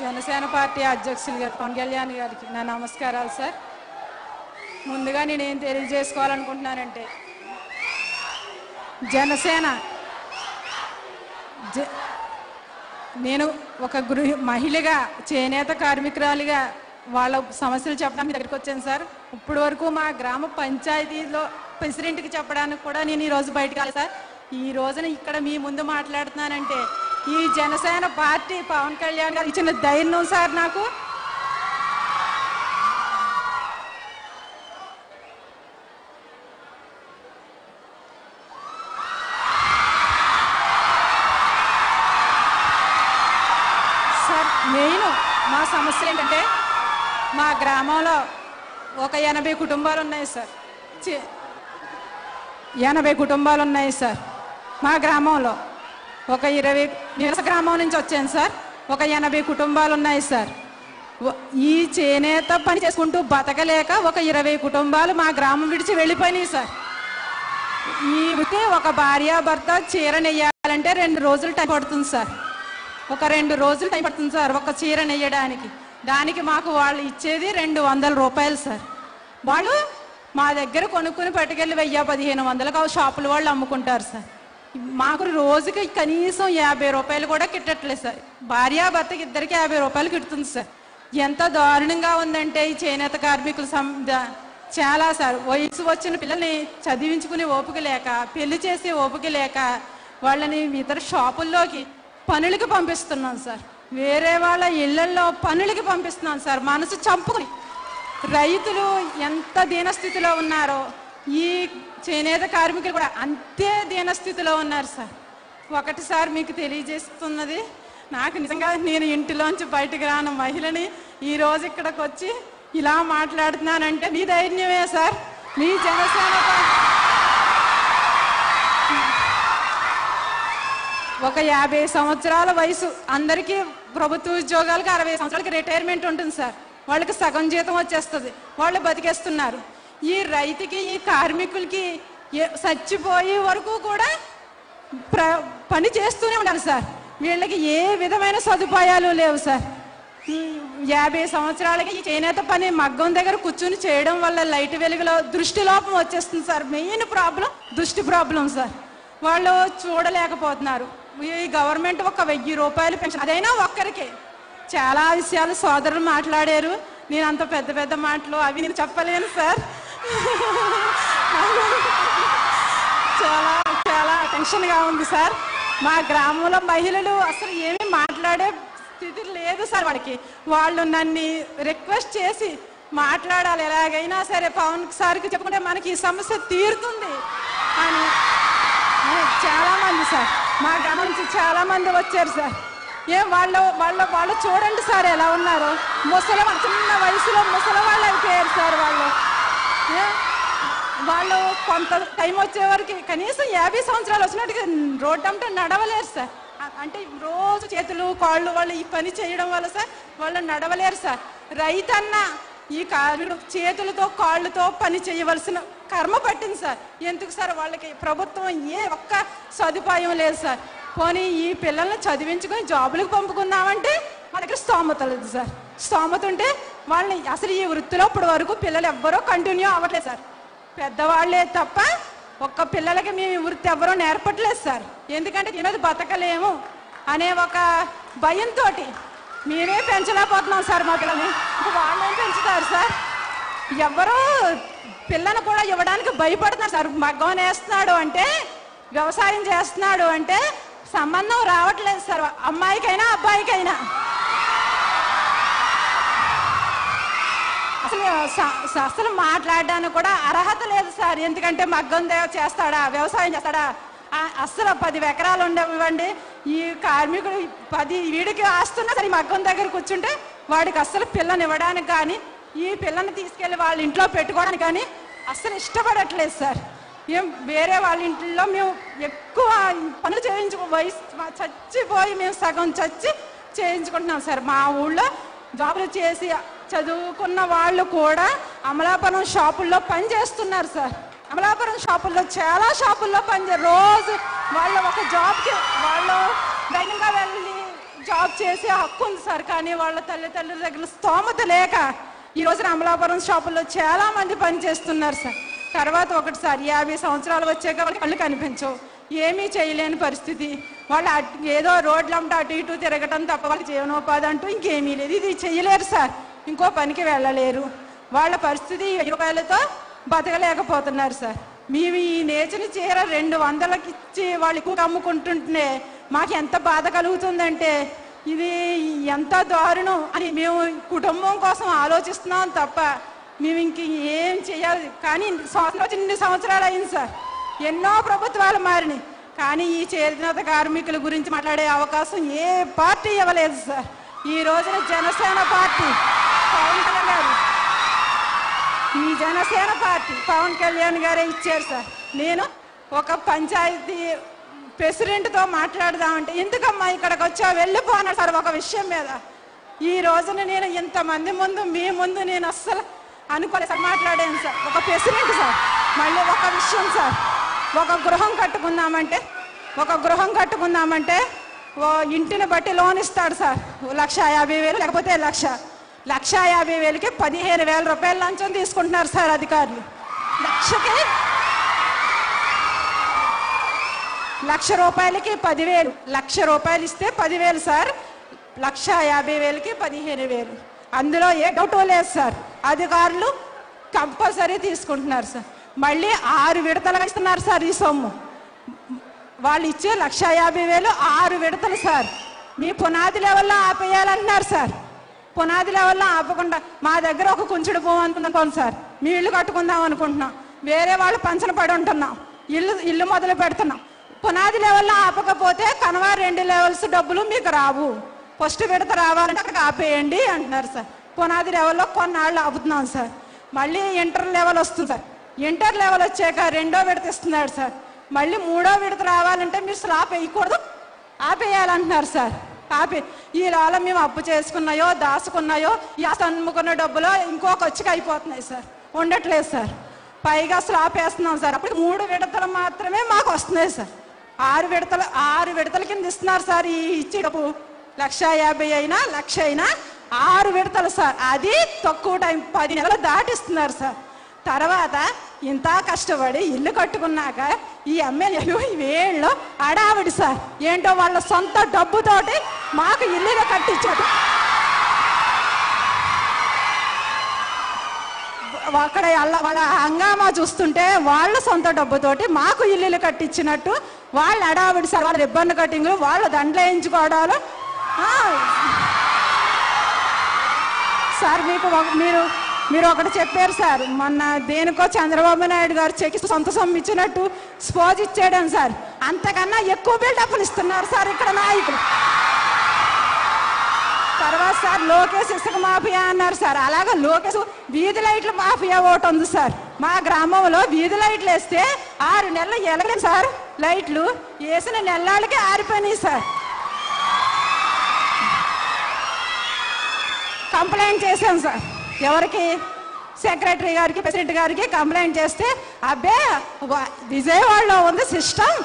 Janasena party అధ్యక్షులు గారు పవన్ కళ్యాణ్ గారికి నా నమస్కారాలు సార్. ముందుగా నేనేం తెలియజేసుకోవాలనుకుంటున్నానంటే జనసేన జ నేను ఒక గృహ మహిళగా చేనేత కార్మికురాలిగా వాళ్ళ సమస్యలు చెప్పడానికి దగ్గరికి వచ్చాను సార్. ఇప్పటి వరకు మా గ్రామ పంచాయతీలో ప్రెసిడెంట్కి చెప్పడానికి కూడా నేను ఈరోజు బయటకు వెళ్ళాలి సార్. ఈ రోజున ఇక్కడ మీ ముందు మాట్లాడుతున్నానంటే ఈ జనసేన పార్టీ పవన్ కళ్యాణ్ గారు ఇచ్చిన ధైర్యం సార్ నాకు. సార్ మెయిన్ మా సమస్య ఏంటంటే మా గ్రామంలో ఒక ఎనభై కుటుంబాలు ఉన్నాయి సార్. ఎనభై కుటుంబాలు ఉన్నాయి సార్. మా గ్రామంలో. ఒక ఇరవై నిరస గ్రామం నుంచి వచ్చాను సార్. ఒక ఎనభై కుటుంబాలు ఉన్నాయి సార్ ఈ చేనేత పని చేసుకుంటూ బతకలేక ఒక ఇరవై కుటుంబాలు మా గ్రామం విడిచి వెళ్ళిపోయినాయి సార్. ఈ వృత్తి ఒక భార్యాభర్త చీర నెయ్యాలంటే రెండు రోజులు టైం పడుతుంది సార్. ఒక రెండు రోజులు టైం పడుతుంది సార్ ఒక చీర నెయ్యడానికి. దానికి మాకు వాళ్ళు ఇచ్చేది రెండు వందల రూపాయలు సార్. వాళ్ళు మా దగ్గర కొనుక్కుని పట్టుకెళ్ళి వెయ్యి పదిహేను వందలకు ఆ షాపుల వాళ్ళు అమ్ముకుంటారు సార్. మాకు రోజుకి కనీసం యాభై రూపాయలు కూడా కిట్టట్లేదు సార్. భార్యాభర్తకి ఇద్దరికి యాభై రూపాయలు కిట్టుతుంది సార్. ఎంత దారుణంగా ఉందంటే ఈ చేనేత కార్మికుల సం చాలా సార్. వయసు వచ్చిన పిల్లల్ని చదివించుకునే ఓపిక లేక పెళ్ళి చేసే ఓపిక లేక వాళ్ళని ఇతర షాపుల్లోకి పనులకి పంపిస్తున్నాం సార్. వేరే వాళ్ళ ఇళ్ళలో పనులకి పంపిస్తున్నాం సార్. మనసు చంపుకుని. రైతులు ఎంత దీనస్థితిలో ఉన్నారో ఈ చేనేత కార్మికులు కూడా అంతే దీనస్థితిలో ఉన్నారు సార్. ఒకటి సార్ మీకు తెలియజేస్తున్నది నాకు నిజంగా నేను ఇంటిలోంచి బయటకు రాను మహిళని ఈ రోజు ఇక్కడికి వచ్చి ఇలా మాట్లాడుతున్నానంటే మీ ధైర్యమే సార్. మీ జనసేన ఒక యాభై సంవత్సరాల వయసు అందరికీ ప్రభుత్వ ఉద్యోగాలకు అరవై సంవత్సరాలకి రిటైర్మెంట్ ఉంటుంది సార్. వాళ్ళకి సగం జీతం వచ్చేస్తుంది. వాళ్ళు బతికేస్తున్నారు. ఈ రైతుకి ఈ కార్మికులకి చచ్చిపోయే వరకు కూడా ప్ర పని చేస్తూనే ఉండాలి సార్. వీళ్ళకి ఏ విధమైన సదుపాయాలు లేవు సార్. యాభై సంవత్సరాలకి ఈ చేనేత పని మగ్గం దగ్గర కూర్చుని చేయడం వల్ల లైట్ వెలుగులో దృష్టి లోపం వచ్చేస్తుంది సార్. మెయిన్ ప్రాబ్లం దృష్టి ప్రాబ్లం సార్. వాళ్ళు చూడలేకపోతున్నారు. ఈ గవర్నమెంట్ ఒక వెయ్యి రూపాయలు పెన్షన్ అదైనా ఒక్కరికే. చాలా విషయాలు సోదరులు మాట్లాడారు. నేను అంత పెద్ద పెద్ద మాటలు అవి నేను చెప్పలేను సార్. చాలా చాలా టెన్షన్గా ఉంది సార్ మా గ్రామంలో మహిళలు అసలు ఏమీ మాట్లాడే స్థితి లేదు సార్ వాడికి. వాళ్ళు నన్ను రిక్వెస్ట్ చేసి మాట్లాడాలి. ఎలాగైనా సరే పవన్ సార్కి చెప్పుకుంటే మనకి ఈ సమస్య తీరుతుంది అని. చాలామంది సార్ మా గ్రామం నుంచి చాలామంది వచ్చారు సార్ ఏం వాళ్ళు వాళ్ళు వాళ్ళు చూడండి సార్ ఎలా ఉన్నారు. ముసలి చిన్న వయసులో ముసలి వాళ్ళు అయిపోయారు సార్ వాళ్ళు. వాళ్ళు కొంత టైం వచ్చే వరకు కనీసం యాభై సంవత్సరాలు వచ్చినట్టుగా రోడ్డు అంటే నడవలేరు సార్. అంటే రోజు చేతులు కాళ్ళు వాళ్ళు ఈ పని చేయడం వల్ల సార్ వాళ్ళు నడవలేరు సార్. రైతన్న ఈ కార్మికుడు చేతులతో కాళ్ళతో పని చేయవలసిన కర్మ పట్టింది సార్. ఎందుకు సార్? వాళ్ళకి ప్రభుత్వం ఏ ఒక్క సదుపాయం లేదు సార్. పోనీ ఈ పిల్లల్ని చదివించుకొని జాబులకు పంపుకుందామంటే మా స్తోమత లేదు సార్. స్తోమత ఉంటే వాళ్ళని అసలు ఈ వృత్తిలో ఇప్పటి వరకు పిల్లలు ఎవ్వరూ కంటిన్యూ అవ్వట్లేదు సార్. పెద్దవాళ్ళే తప్ప ఒక్క పిల్లలకి మేము ఈ వృత్తి ఎవరూ నేర్పట్లేదు సార్. ఎందుకంటే దీని బతకలేము అనే ఒక భయంతో మేమే పెంచలేకపోతున్నాం సార్ మా పిల్లని ఇంక వాళ్ళేం పెంచుతారు సార్? ఎవరో పిల్లను కూడా ఇవ్వడానికి భయపడుతున్నారు సార్. మగ్గం వేస్తున్నాడు అంటే వ్యవసాయం చేస్తున్నాడు అంటే సంబంధం రావట్లేదు సార్. అమ్మాయికైనా అబ్బాయికైనా. అసలు అసలు మాట్లాడడానికి కూడా అర్హత లేదు సార్. ఎందుకంటే మగ్గం చేస్తాడా వ్యవసాయం చేస్తాడా? అస్సలు పది ఎకరాలు ఉండవండి. ఈ కార్మికుడు పది వీడికి ఆస్తున్నా సరే మగ్గం దగ్గర కూర్చుంటే వాడికి అస్సలు పిల్లని ఇవ్వడానికి కానీ ఈ పిల్లని తీసుకెళ్ళి వాళ్ళ ఇంట్లో పెట్టుకోవడానికి కానీ అస్సలు ఇష్టపడట్లేదు సార్. మేము వేరే వాళ్ళ ఇంట్లో మేము ఎక్కువ పనులు చేయించుకో వయసు చచ్చిపోయి మేము సగం చచ్చి చేయించుకుంటున్నాం సార్. మా ఊళ్ళో జాబులు చేసి చదువుకున్న వాళ్ళు కూడా అమలాపురం షాపుల్లో పని చేస్తున్నారు సార్. అమలాపురం షాపుల్లో చాలా షాపుల్లో పనిచే రోజు వాళ్ళు ఒక జాబ్కి వాళ్ళు ధైర్యంగా వెళ్ళి జాబ్ చేసే హక్కు ఉంది సార్ కానీ వాళ్ళ తల్లిదండ్రుల దగ్గర స్తోమత లేక ఈ రోజున అమలాపురం షాపుల్లో చాలా మంది పనిచేస్తున్నారు సార్. తర్వాత ఒకటి సార్ యాభై సంవత్సరాలు వచ్చాక వాళ్ళకి కళ్ళు కనిపించవు. ఏమీ చేయలేని పరిస్థితి. వాళ్ళు ఏదో ఏదో అంటూ అటు ఇటు తిరగటం తప్ప వాళ్ళకి జీవనోపాధి అంటూ ఇంకేమీ లేదు. ఇది చేయలేరు సార్. ఇంకో పనికి వెళ్ళలేరు. వాళ్ళ పరిస్థితి ఈ రూపాయలతో బతకలేకపోతున్నారు సార్. మేము ఈ నేచని చీర రెండు వందలకి ఇచ్చి వాళ్ళు ఎక్కువ అమ్ముకుంటుంటే మాకు ఎంత బాధ కలుగుతుందంటే ఇది ఎంత దారుణం అని మేము కుటుంబం కోసం ఆలోచిస్తున్నాం తప్ప మేము ఇంక ఏం చేయాలి. కానీ సంవత్సరం ఇన్ని సంవత్సరాలు అయింది సార్. ఎన్నో ప్రభుత్వాలు మారినాయి. కానీ ఈ చేరినత కార్మికుల గురించి మాట్లాడే అవకాశం ఏ పార్టీ ఇవ్వలేదు సార్. ఈ రోజున జనసేన పార్టీ పవన్ కళ్యాణ్ గారు ఈ జనసేన పార్టీ పవన్ కళ్యాణ్ గారే ఇచ్చారు సార్. నేను ఒక పంచాయతీ ప్రెసిడెంట్తో మాట్లాడదామంటే ఎందుకమ్మా ఇక్కడికి వచ్చా? వెళ్ళిపోనా సార్ ఒక విషయం మీద. ఈ రోజున నేను ఇంతమంది ముందు మీ ముందు నేను అస్సలు అనుకోలేదు సార్ మాట్లాడాను సార్. ఒక ప్రెసిడెంట్ సార్ మళ్ళీ ఒక విషయం సార్. ఒక గృహం కట్టుకుందామంటే ఒక గృహం కట్టుకుందామంటే ఓ ఇంటిని బట్టి లోన్ ఇస్తాడు సార్. ఓ లక్ష యాభై వేలు లేకపోతే లక్ష. లక్ష యాభై వేలకి పదిహేను వేల రూపాయల లంచం తీసుకుంటున్నారు సార్ అధికారులు. లక్షకి? లక్ష రూపాయలకి పదివేలు. లక్ష రూపాయలు ఇస్తే పదివేలు సార్. లక్ష యాభై వేలకి పదిహేను వేలు. అందులో ఏ డౌట్ లేదు సార్. అధికారులు కంపల్సరీ తీసుకుంటున్నారు సార్. మళ్ళీ ఆరు విడతలు ఇస్తున్నారు సార్ ఈ సొమ్ము. వాళ్ళు ఇచ్చే లక్ష యాభై వేలు ఆరు విడతలు సార్. మీ పునాది లెవెల్లో ఆపేయాలంటున్నారు సార్. పునాది లెవెల్లో ఆపకుండా మా దగ్గర ఒక కుంచుడు భూమి అనుకుందాం సార్. మీ ఇల్లు కట్టుకుందాం అనుకుంటున్నాం. వేరే వాళ్ళు పంచన పడి ఉంటున్నాం. ఇల్లు ఇల్లు మొదలు పెడుతున్నాం. పునాది లెవెల్లో ఆపకపోతే కనవా రెండు లెవెల్స్ డబ్బులు మీకు రావు. ఫస్ట్ విడత రావాలంటే అక్కడికి ఆపేయండి అంటున్నారు సార్. పునాది లెవెల్లో కొన్నాళ్ళు ఆపుతున్నాం సార్. మళ్ళీ ఇంటర్ లెవెల్ వస్తుంది సార్. ఇంటర్ లెవెల్ వచ్చాక రెండో విడత ఇస్తున్నాడు సార్. మళ్ళీ మూడో విడత రావాలంటే మీరు స్లాప్ వేయకూడదు. ఆపేయాలంటున్నారు సార్. ఆపే ఈ లాల మేము అప్పు చేసుకున్నాయో దాచుకున్నాయో ఈ అమ్ముకున్న డబ్బులో ఇంకో ఖర్చుకి అయిపోతున్నాయి సార్. ఉండట్లేదు సార్. పైగా స్లాప్ వేస్తున్నాం సార్. అప్పుడు మూడు విడతలు మాత్రమే మాకు వస్తున్నాయి సార్. ఆరు విడతలు ఆరు విడతల కింద ఇస్తున్నారు సార్ ఈ ఇచ్చే డబ్బు. లక్ష యాభై అయినా లక్ష అయినా ఆరు విడతలు సార్. అది తక్కువ టైం పది నెలలు దాటిస్తున్నారు సార్. తర్వాత ఇంత కష్టపడి ఇల్లు కట్టుకున్నాక ఈ ఎమ్మెల్యేలు ఈ వేళ్ళు అడావిడి సార్. ఏంటో వాళ్ళ సొంత డబ్బుతోటి మాకు ఇల్లుగా కట్టించాడు అక్కడ వాళ్ళ హంగామా చూస్తుంటే వాళ్ళ సొంత డబ్బుతోటి మాకు ఇల్లులు కట్టించినట్టు వాళ్ళ అడావిడి సార్ వాళ్ళ రిబ్బన్ కటింగ్లు వాళ్ళ దండలు వేయించుకోవడాలు. సార్ మీకు మీరు మీరు ఒకటి చెప్పారు సార్. మొన్న దేనికో చంద్రబాబు నాయుడు గారు చెక్కి సొంత సొమ్ము ఇచ్చినట్టు స్పోజ్ ఇచ్చాడని సార్. అంతకన్నా ఎక్కువ బిల్డప్లు ఇస్తున్నారు సార్ ఇక్కడ నాయకులు. తర్వాత సార్ లోకేష్ ఇసుక మాఫియా అన్నారు సార్. అలాగే లోకేష్ వీధి లైట్ల మాఫియా ఒకటి ఉంది సార్. మా గ్రామంలో వీధి లైట్లు వేస్తే ఆరు నెలలు ఎలగలేదు సార్. లైట్లు వేసిన నెలలకి ఆరిపోయినాయి సార్. కంప్లైంట్ చేశాను సార్. ఎవరికి? సెక్రటరీ గారికి ప్రెసిడెంట్ గారికి కంప్లైంట్ చేస్తే అబ్బే విజయవాడలో ఉంది సిస్టమ్.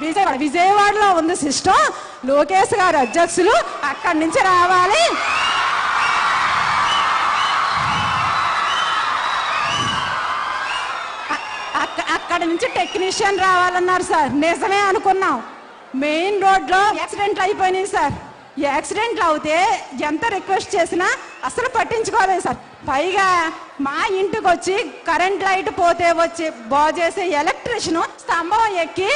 విజయవాడ విజయవాడలో ఉంది సిస్టమ్. లోకేష్ గారు అధ్యక్షులు అక్కడి నుంచి రావాలి. అ- అక్క- అక్కడి నుంచి టెక్నీషియన్ రావాలన్నారు సార్. నిజమే అనుకున్నాం. మెయిన్ రోడ్లో యాక్సిడెంట్లు అయిపోయినాయి సార్. యాక్సిడెంట్లు అవుతే ఎంత రిక్వెస్ట్ చేసినా అసలు పట్టించుకోలేదు సార్. పైగా మా ఇంటికి వచ్చి కరెంట్ లైట్ పోతే వచ్చి బాగు చేసే ఎలక్ట్రిషియన్ స్తంభం ఎక్కి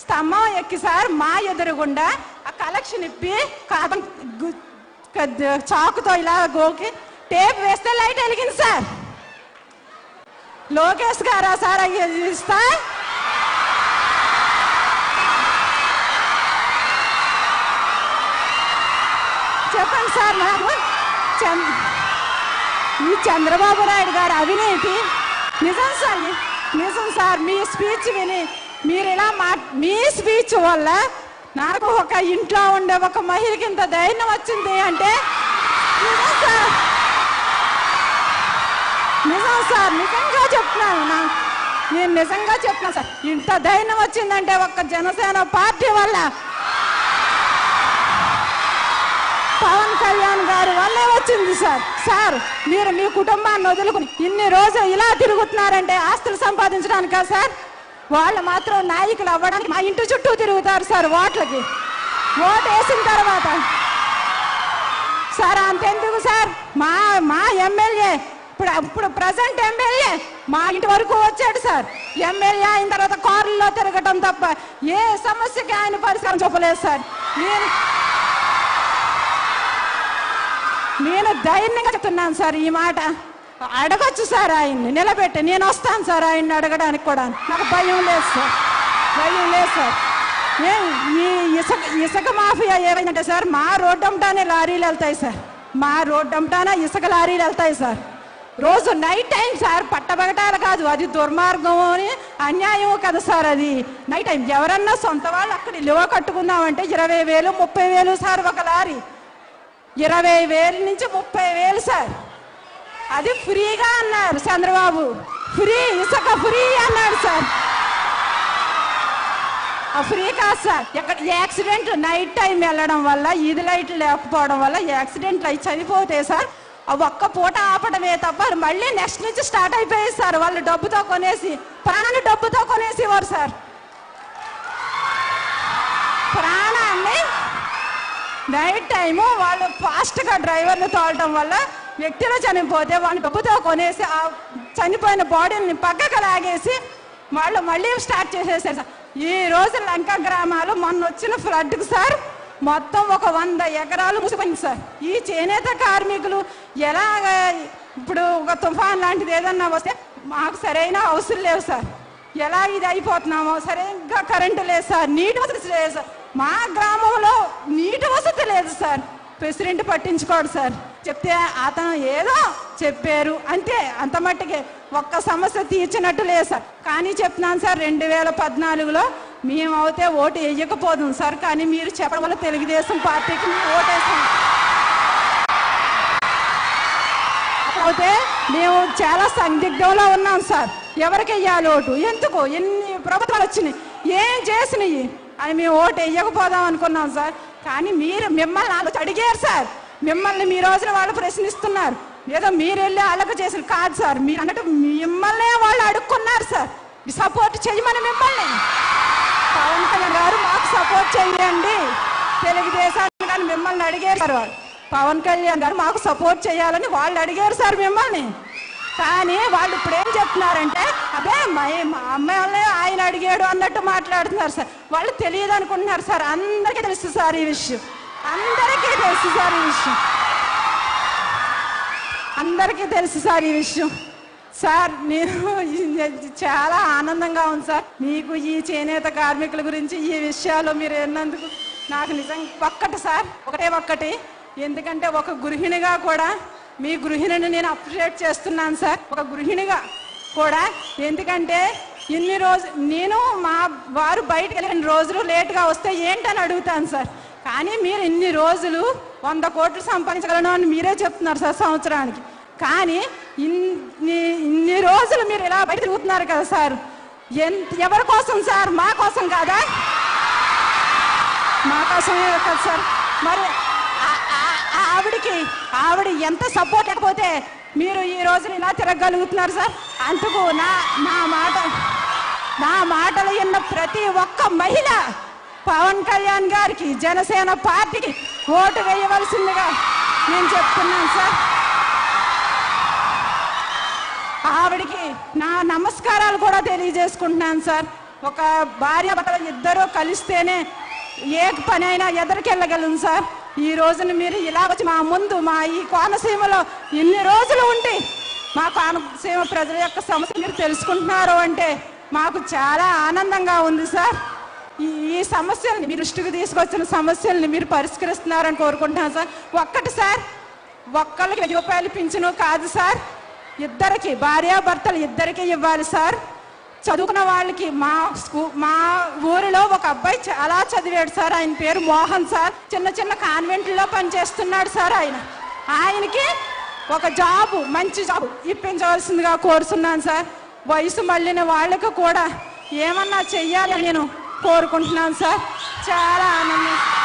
స్తంభం ఎక్కి సార్ మా ఎదురుగుండా ఆ కలెక్షన్ ఇప్పి కాదం చాకుతో ఇలా గోకి టేప్ వేస్తే లైట్ వెలిగింది సార్. లోకేష్ గారా సార్ ఇస్తా. చెప్పండి సార్ నాకు. ఈ చంద్రబాబు నాయుడు గారు అవినీతి నిజం సార్ నిజం సార్ మీ స్పీచ్ విని మీరు ఇలా మా మీ స్పీచ్ వల్ల నాకు ఒక ఇంట్లో ఉండే ఒక మహిళకి ఇంత ధైర్యం వచ్చింది అంటే నిజం సార్. నిజం సార్ నిజంగా చెప్తున్నాను నా నేను నిజంగా చెప్తున్నాను సార్. ఇంత ధైర్యం వచ్చిందంటే ఒక జనసేన పార్టీ వల్ల కళ్యాణ్ గారి వల్లే వచ్చింది సార్. సార్ మీరు మీ కుటుంబాన్ని వదులుకుని ఇన్ని రోజులు ఇలా తిరుగుతున్నారంటే ఆస్తులు సంపాదించడానికా సార్? వాళ్ళు మాత్రం నాయకులు అవ్వడానికి మా ఇంటి చుట్టూ తిరుగుతారు సార్ ఓట్లకి. ఓటు వేసిన తర్వాత. సార్ అంతెందుకు సార్? మా మా ఎమ్మెల్యే ఇప్పుడు ఇప్పుడు ప్రజెంట్ ఎమ్మెల్యే మా ఇంటి వరకు వచ్చాడు సార్. ఎమ్మెల్యే అయిన తర్వాత కార్లలో తిరగటం తప్ప ఏ సమస్యకి ఆయన పరిష్కారం చూపలేదు సార్. నేను నేను ధైర్యంగా చెప్తున్నాను సార్ ఈ మాట. అడగొచ్చు సార్ ఆయన్ని నిలబెట్టి. నేను వస్తాను సార్ ఆయన్ని అడగడానికి కూడా. నాకు భయం లేదు సార్. భయం లేదు సార్. ఏ ఈ ఇసుక ఇసుక మాఫియా ఏమైందంటే సార్ మా రోడ్డు అమ్మటానే లారీలు వెళ్తాయి సార్. మా రోడ్డు అమ్మటానే ఇసుక లారీలు వెళ్తాయి సార్. రోజు నైట్ టైం సార్ పట్టబగటాలు కాదు అది దుర్మార్గం అని అన్యాయం కదా సార్ అది. నైట్ టైం ఎవరన్నా సొంత వాళ్ళు అక్కడ నిలువ కట్టుకుందామంటే ఇరవై వేలు ముప్పై వేలు సార్ ఒక లారీ. ఇరవై వేల నుంచి ముప్పై వేలు సార్ అది ఫ్రీగా అన్నారు చంద్రబాబు. ఫ్రీ ఇసుక ఫ్రీ అన్నాడు సార్ ఆ ఫ్రీ కాదు సార్ ఎక్కడ యాక్సిడెంట్ నైట్ టైం వెళ్ళడం వల్ల ఇది లైట్లు లేకపోవడం వల్ల యాక్సిడెంట్లు అయి చనిపోతే సార్ ఆ ఒక్క పూట ఆపడమే తప్ప మళ్ళీ నెక్స్ట్ నుంచి స్టార్ట్ అయిపోయాయి సార్ వాళ్ళు డబ్బుతో కొనేసి ప్రాణాన్ని డబ్బుతో కొనేసేవారు సార్ ప్రాణాన్ని నైట్ టైము వాళ్ళు ఫాస్ట్గా డ్రైవర్లు తోలటం వల్ల వ్యక్తులు చనిపోతే వాళ్ళు డబ్బుతో కొనేసి ఆ చనిపోయిన బాడీని పక్కకు లాగేసి వాళ్ళు మళ్ళీ స్టార్ట్ చేసేసారు సార్. ఈ రోజు లంక గ్రామాలు మొన్న వచ్చిన ఫ్లడ్కి సార్ మొత్తం ఒక వంద ఎకరాలు ముసిపోయింది సార్. ఈ చేనేత కార్మికులు ఎలాగ ఇప్పుడు ఒక తుఫాన్ లాంటిది ఏదన్నా వస్తే మాకు సరైన అవసరం లేవు సార్. ఎలా ఇది అయిపోతున్నామో సరిగ్గా కరెంటు లేదు సార్. నీటి వసతి లేదు సార్. మా గ్రామంలో నీటి వసతి లేదు సార్. ప్రెసిడెంట్ పట్టించుకోడు సార్. చెప్తే అతను ఏదో చెప్పారు. అంతే అంత మట్టుకే ఒక్క సమస్య తీర్చినట్టు లేదు సార్. కానీ చెప్తున్నాను సార్ రెండు వేల పద్నాలుగులో మేమైతే ఓటు వేయకపోదాం సార్. కానీ మీరు చెప్పడం వల్ల తెలుగుదేశం పార్టీకి ఓటేస్తాం అయితే మేము చాలా సందిగ్ధంలో ఉన్నాం సార్. ఎవరికి వెయ్యాలి ఓటు? ఎందుకు? ఎన్ని ప్రభుత్వాలు వచ్చినాయి? ఏం చేసినాయి? అని మేము ఓటు వేయకపోదాం అనుకున్నాం సార్. కానీ మీరు మిమ్మల్ని వాళ్ళు అడిగారు సార్. మిమ్మల్ని మీ రోజున వాళ్ళు ప్రశ్నిస్తున్నారు. ఏదో మీరు వెళ్ళి వాళ్ళకు చేసిన కాదు సార్. మీరు అన్నట్టు మిమ్మల్నే వాళ్ళు అడుక్కున్నారు సార్. సపోర్ట్ చేయమని మిమ్మల్ని. పవన్ కళ్యాణ్ గారు మాకు సపోర్ట్ చేయండి. తెలుగుదేశాన్ని కానీ మిమ్మల్ని అడిగారు సార్. వాళ్ళు పవన్ కళ్యాణ్ గారు మాకు సపోర్ట్ చేయాలని వాళ్ళు అడిగారు సార్ మిమ్మల్ని. కానీ వాళ్ళు ఇప్పుడు ఏం చెప్తున్నారంటే అదే మా అమ్మాయి ఆయన అడిగాడు అన్నట్టు మాట్లాడుతున్నారు సార్. వాళ్ళు తెలియదు అనుకుంటున్నారు సార్. అందరికీ తెలుసు సార్ ఈ విషయం. అందరికీ తెలుసు సార్ ఈ విషయం. అందరికీ తెలుసు సార్ ఈ విషయం. సార్ నేను చాలా ఆనందంగా ఉంది సార్. మీకు ఈ చేనేత కార్మికుల గురించి ఈ విషయాలు మీరు ఎన్నందుకు నాకు నిజంగా ఒక్కటి సార్ ఒకటే ఒక్కటి. ఎందుకంటే ఒక గృహిణిగా కూడా మీ గృహిణిని నేను అప్రిషియేట్ చేస్తున్నాను సార్. ఒక గృహిణిగా కూడా. ఎందుకంటే ఇన్ని రోజు నేను మా వారు బయటకు వెళ్ళిన రోజులు లేట్గా వస్తే ఏంటని అడుగుతాను సార్. కానీ మీరు ఇన్ని రోజులు వంద కోట్లు సంపాదించగలను అని మీరే చెప్తున్నారు సార్ సంవత్సరానికి. కానీ ఇన్ని ఇన్ని రోజులు మీరు ఇలా బయట తిరుగుతున్నారు కదా సార్. ఎంత ఎవరి కోసం సార్? మా కోసం కాదా? మా కోసమే కదా సార్. మరి ఆవిడికి ఆవిడ ఎంత సపోర్ట్ లేకపోతే మీరు ఈ రోజున ఇలా తిరగలుగుతున్నారు సార్? అందుకు నా నా మాట నా మాటలు విన్న ప్రతి ఒక్క మహిళ పవన్ కళ్యాణ్ గారికి జనసేన పార్టీకి ఓటు వేయవలసిందిగా నేను చెప్తున్నాను సార్. ఆవిడికి నా నమస్కారాలు కూడా తెలియజేసుకుంటున్నాను సార్. ఒక భార్య భర్తలు ఇద్దరూ కలిస్తేనే ఏ పని అయినా ఎదరికెళ్ళగలను సార్. ఈ రోజున మీరు ఇలా వచ్చి మా ముందు మా ఈ కోనసీమలో ఇన్ని రోజులు ఉండి మా కోనసీమ ప్రజల యొక్క సమస్య మీరు తెలుసుకుంటున్నారు అంటే మాకు చాలా ఆనందంగా ఉంది సార్. ఈ ఈ సమస్యల్ని మీ దృష్టికి తీసుకొచ్చిన సమస్యల్ని మీరు పరిష్కరిస్తున్నారని కోరుకుంటున్నాను సార్. ఒక్కటి సార్ ఒక్కళ్ళకి వెయ్యి రూపాయలు పింఛను కాదు సార్. ఇద్దరికి భార్యాభర్తలు ఇద్దరికీ ఇవ్వాలి సార్. చదువుకున్న వాళ్ళకి మా స్కూ మా ఊరిలో ఒక అబ్బాయి చాలా చదివాడు సార్. ఆయన పేరు మోహన్ సార్. చిన్న చిన్న కాన్వెంట్లో పనిచేస్తున్నాడు సార్ ఆయన. ఆయనకి ఒక జాబు మంచి జాబు ఇప్పించవలసిందిగా కోరుతున్నాను సార్. వయసు మళ్ళిన వాళ్ళకి కూడా ఏమన్నా చెయ్యాలని నేను కోరుకుంటున్నాను సార్. చాలా ఆనందం.